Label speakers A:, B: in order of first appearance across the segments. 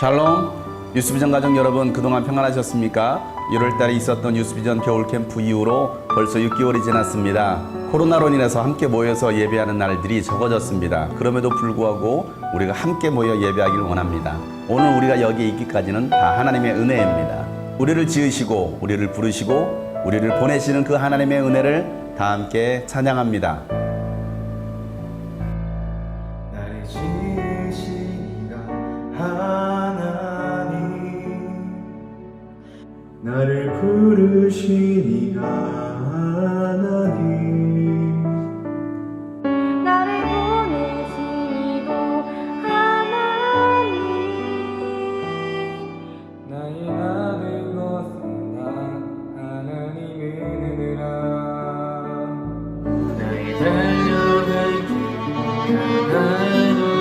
A: 샬롬 뉴스비전 가족 여러분 그동안 평안하셨습니까? 1월달에 있었던 뉴스비전 겨울 캠프 이후로 벌써 6개월이 지났습니다. 코로나로 인해서 함께 모여서 예배하는 날들이 적어졌습니다. 그럼에도 불구하고 우리가 함께 모여 예배하기를 원합니다. 오늘 우리가 여기 있기까지는 다 하나님의 은혜입니다. 우리를 지으시고 우리를 부르시고 우리를 보내시는 그 하나님의 은혜를 다 함께 찬양합니다.
B: 나를 지으시니가 나를 부르시니가 하나님.
C: 나를 보내시고 하나님.
B: 나의 나는 것은 다. 하나님의 은혜라 나의 달려갈
A: 나의 마지막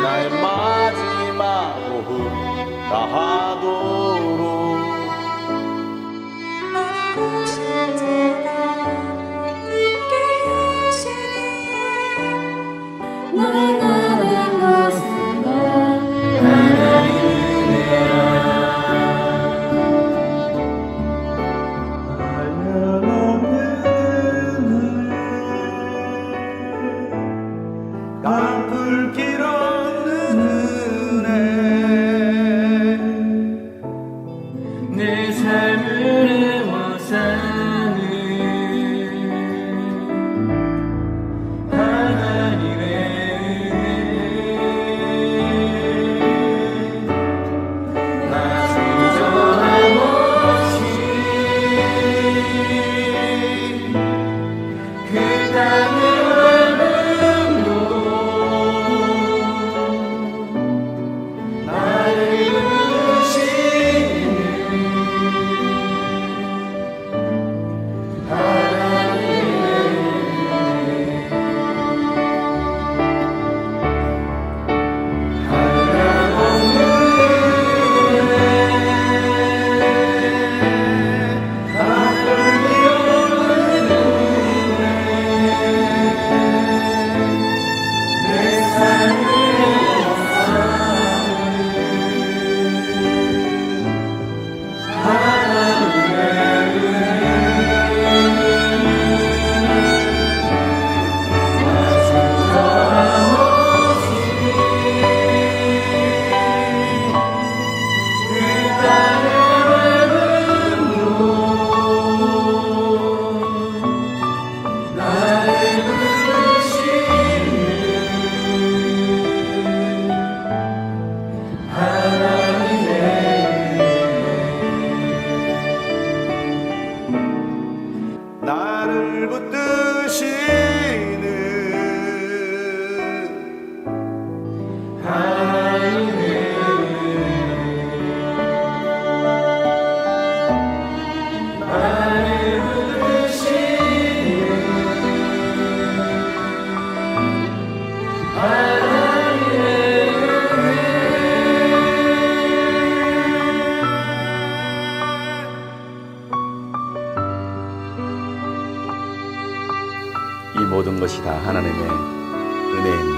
A: 호흡 다 이 모든 것이 다 하나님의 은혜입니다.